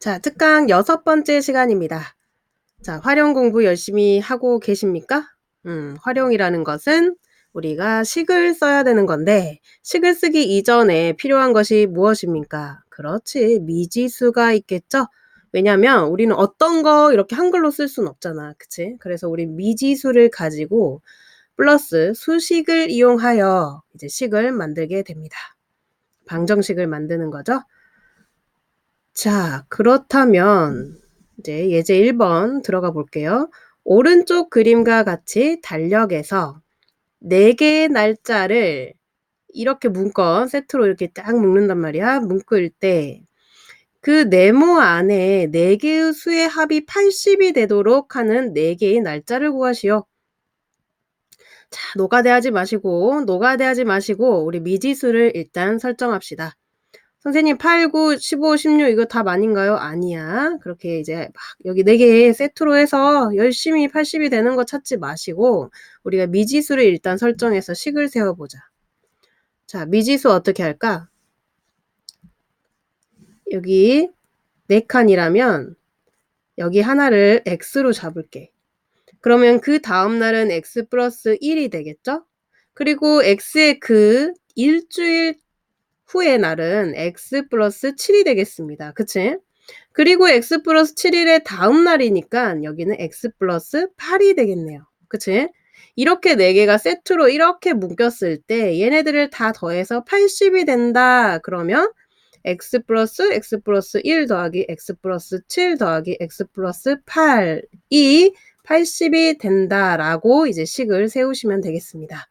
자, 특강 여섯 번째 시간입니다. 자, 활용 공부 열심히 하고 계십니까? 음, 활용이라는 것은 우리가 식을 써야 되는 건데, 식을 쓰기 이전에 필요한 것이 무엇입니까? 그렇지, 미지수가 있겠죠? 왜냐면 우리는 어떤 거 이렇게 한글로 쓸 수는 없잖아. 그치? 그래서 우리 미지수를 가지고 플러스 수식을 이용하여 이제 식을 만들게 됩니다. 방정식을 만드는 거죠. 자, 그렇다면 이제 예제 1번 들어가 볼게요. 오른쪽 그림과 같이 달력에서 4개의 날짜를 이렇게 문건 세트로 이렇게 딱 묶는단 말이야. 묶을 때 그 네모 안에 4개의 수의 합이 80이 되도록 하는 4개의 날짜를 구하시오. 자, 노가대하지 마시고 노가대하지 마시고 우리 미지수를 일단 설정합시다. 선생님 8, 9, 15, 16 이거 답 아닌가요? 아니야. 그렇게 이제 막 여기 4개 세트로 해서 열심히 80이 되는 거 찾지 마시고 우리가 미지수를 일단 설정해서 식을 세워보자. 자, 미지수 어떻게 할까? 여기 4칸이라면 여기 하나를 x로 잡을게. 그러면 그 다음 날은 x 플러스 1이 되겠죠? 그리고 x의 그 일주일 후의 날은 x 플러스 7이 되겠습니다. 그치? 그리고 x 플러스 7일의 다음 날이니까 여기는 x 플러스 8이 되겠네요. 그치? 이렇게 4개가 세트로 이렇게 묶였을 때 얘네들을 다 더해서 80이 된다. 그러면 x 플러스 x 플러스 1 더하기 x 플러스 7 더하기 x 플러스 8이 80이 된다라고 이제 식을 세우시면 되겠습니다.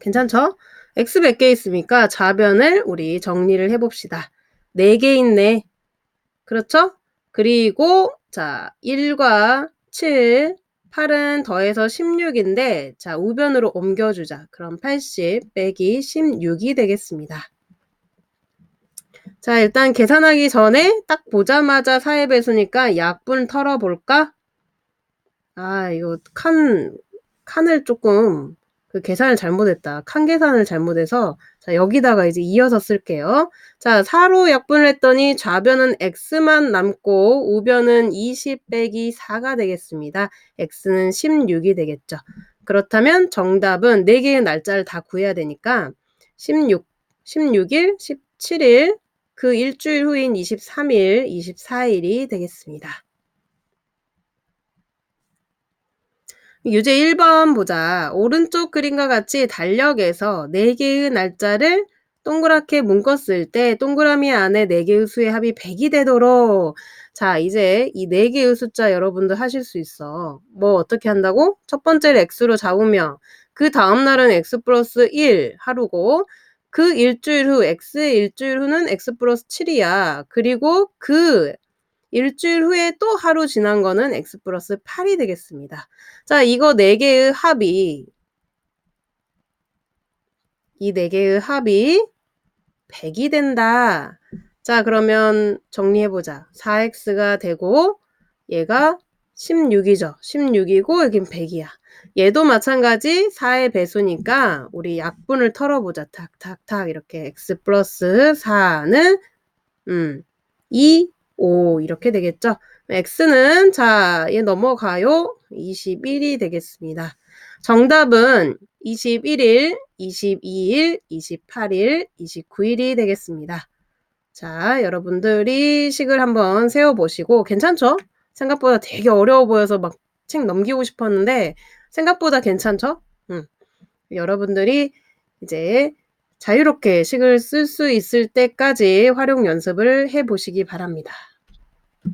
괜찮죠? X 몇 개 있습니까? 좌변을 우리 정리를 해봅시다. 4개 있네. 그렇죠? 그리고 자 1과 7, 8은 더해서 16인데 자 우변으로 옮겨주자. 그럼 80 빼기 16이 되겠습니다. 자 일단 계산하기 전에 딱 보자마자 4의 배수니까 약분 털어볼까? 아 이거 칸 칸을 조금 그 계산을 잘못했다. 칸 계산을 잘못해서 자 여기다가 이제 이어서 쓸게요. 자 4로 약분을 했더니 좌변은 x만 남고 우변은 20 빼기 4가 되겠습니다. x는 16이 되겠죠. 그렇다면 정답은 4개의 날짜를 다 구해야 되니까 16, 16일, 17일, 그 일주일 후인 23일, 24일이 되겠습니다. 유제 1번 보자. 오른쪽 그림과 같이 달력에서 4개의 날짜를 동그랗게 묶었을 때 동그라미 안에 4개의 수의 합이 100이 되도록 자 이제 이 4개의 숫자 여러분들 하실 수 있어. 뭐 어떻게 한다고? 첫 번째를 x로 잡으면 그 다음 날은 x 플러스 1 하루고 그 일주일 후 x 일주일 후는 x 플러스 7이야. 그리고 그 일주일 후에 또 하루 지난 거는 x 플러스 8이 되겠습니다. 자, 이거 4개의 합이 이 4개의 합이 100이 된다. 자, 그러면 정리해보자. 4x가 되고 얘가 16이죠. 16이고 여긴 100이야. 얘도 마찬가지 4의 배수니까 우리 약분을 털어보자. 탁탁탁 이렇게 x 플러스 4는 음, 2, 5 이렇게 되겠죠. x는 자, 얘 넘어가요. 21이 되겠습니다. 정답은 21일, 22일, 28일, 29일이 되겠습니다. 자, 여러분들이 식을 한번 세워보시고 괜찮죠? 생각보다 되게 어려워 보여서 막 책 넘기고 싶었는데 생각보다 괜찮죠? 음. 여러분들이 이제 자유롭게 식을 쓸 수 있을 때까지 활용 연습을 해 보시기 바랍니다.